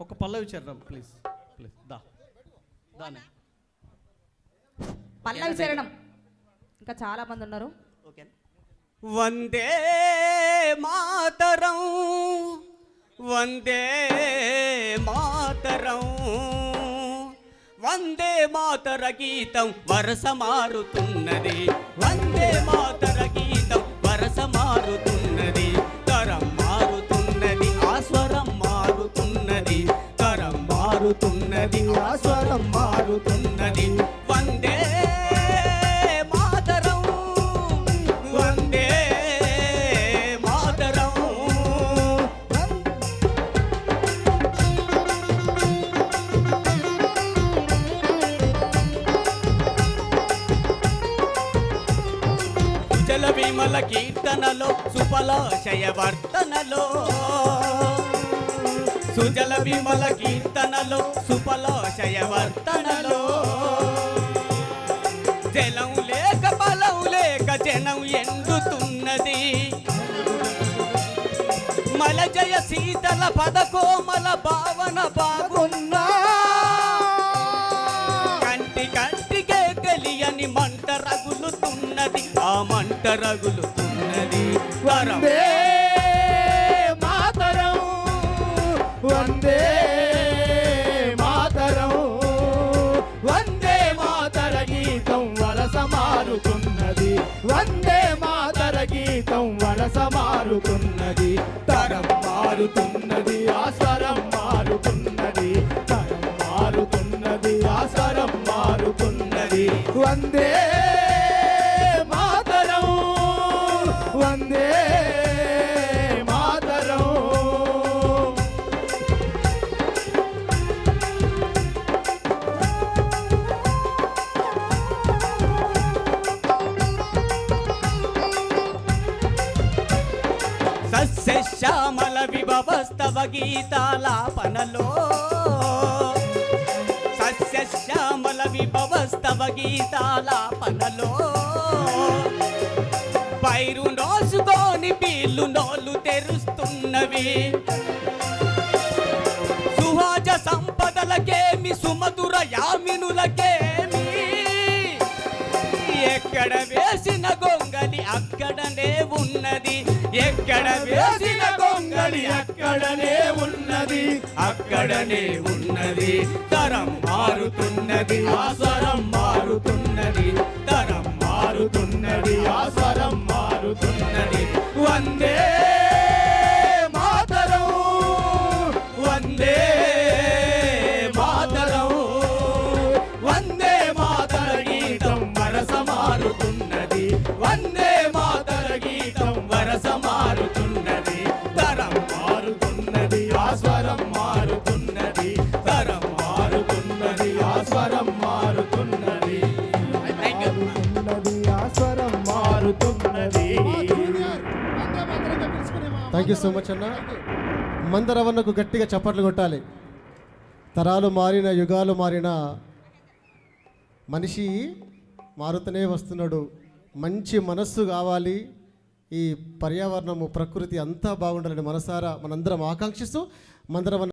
ఒక పల్లవి చరణం please please దా. దానే పల్లవి చరణం. ఇంకా చాలా మంది ఉన్నారు. ఓకే వందే మాతరం వందే మాతరం వందే మాతర గీతం వరస మారుతున్నది. వందే మాతర గీతం వరస మారుతున్నది. ఆ మారుతున్నది. వందే మాతరం వందే మాతరం. జల విమల కీర్తనలో సుఫలాశయవర్తనలో సుజల విమల కీర్తనలో సుఫలాశయ వర్తనలో జలం లేక బలం లేక జనం ఎండుతున్నది. మల జయ శీతల పదకోమల భావన బాగున్నా. కంటి కంటికే తెలియని మంట రగులుతున్నది. ఆ మంట రగులుతున్నది. వరం వందే మాతరం. వందే వందే మాతర గీతం వలస మారుతున్నది తరం మారుతున్నది ఆసరం మారుతున్నది తరం మారుతున్నది ఆసరం మారుతున్నది. వందే శ్యామల విభవస్తవ గీతాలాపనలో. సస్యశ్యామల విభవస్తవ గీతాలాపనలో. పైరు నోసుకొని పీళ్ళు నోళ్ళు తెరుస్తున్నవి. సుహాజ సంపదలకేమి సుమధుర యామినులకేమి? ఎక్కడ వేసిన గొంగలి అక్కడనే ఉన్నది. ఎక్కడ వేసిన కొంగడి అక్కడనే ఉన్నది. అక్కడనే ఉన్నది. తరం మారుతున్నది. ఆ స్వరం మారుతున్నది. తరం మారుతున్నది. ఆ స్వరం మారుతున్నది. వందే మారుతున్నది. ఉన్నది ఆ స్వరం మారుతున్నది. థ్యాంక్ యూ సో మచ్ అన్న. మందరవన్నకు గట్టిగా చప్పట్లు కొట్టాలి. తరాలు మారిన యుగాలు మారిన మనిషి మారుతూనే వస్తున్నాడు. మంచి మనస్సు కావాలి. ఈ పర్యావరణము ప్రకృతి అంతా బాగుండాలని మనసారా మనందరం ఆకాంక్షిస్తూ మందరవన్న